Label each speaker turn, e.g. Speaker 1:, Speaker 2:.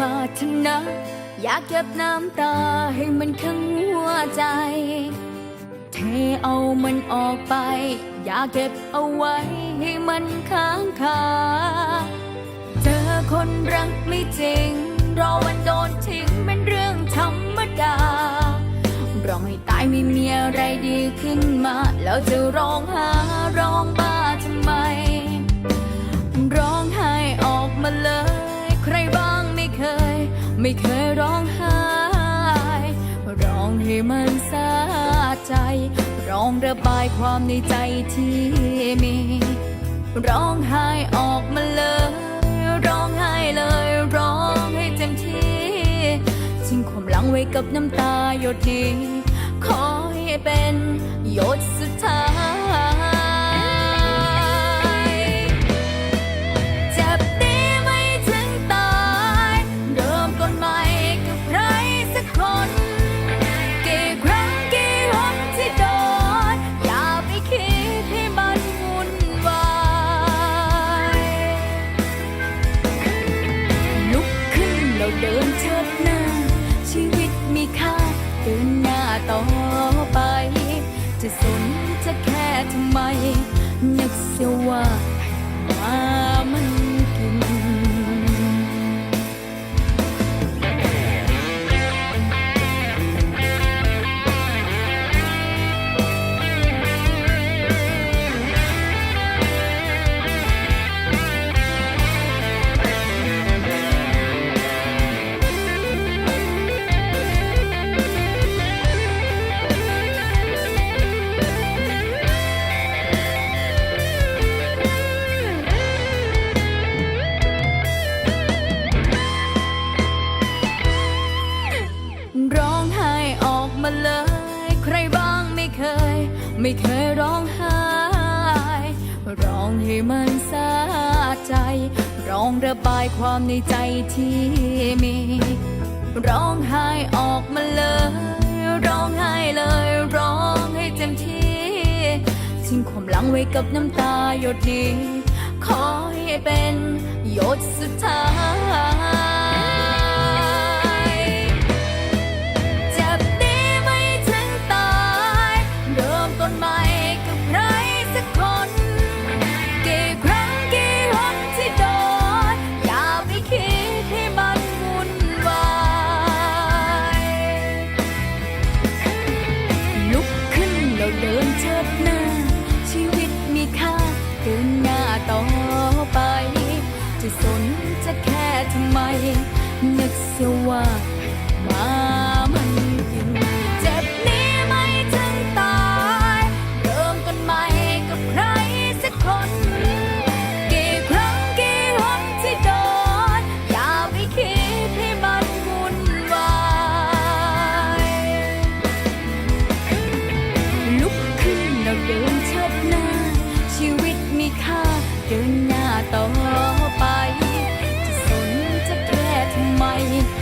Speaker 1: มาเถอะนะ อยากเก็บน้ำตาให้มันข้างหัวใจ เทเอามันออกไป อย่าเก็บเอาไว้ให้มันค้างคา เจอคนรักไม่จริง รอวันโดนทิ้งเป็นเรื่องธรรมดาร้องให้ตายไม่มีอะไรดีขึ้นมา แล้วจะร้องหาร้องบ้า ไม่เคยร้องไห้ร้องให้มันสะใจ ร้องระบายความในใจที่มี ร้องไห้ออกมาเลย ร้องไห้เลย ร้องให้เต็มที่ทิ้งความหลังไว้กับน้ำตาหยดนี้ เดินเชิดหน้า ชีวิตมีค่า เดินหน้าต่อไป จะสนจะแค่ทำไม นึกเสียว่ามามันกิน ร้องไห้ออกมาเลย ใครบ้างไม่เคย ไม่เคยร้องไห้ร้องให้มันสะใจ ร้องระบายความในใจที่มี ร้องไห้ออกมาเลย ร้องไห้เลย ร้องให้เต็มที่ทิ้งความหลังไว้กับน้ำตาหยดนี้ ขอให้เป็น นึกเสียว่ามามันกินเจ็บนี้ไม่ถึงตายเริ่มต้นใหม่กับใครสักคน กี่ครั้งกี่หนที่โดน อย่าไปคิดให้มันวุ่นวายลุกขึ้นแล้วเดินเชิดหน้า ชีวิตมีค่าเดินหน้าต่อไป จ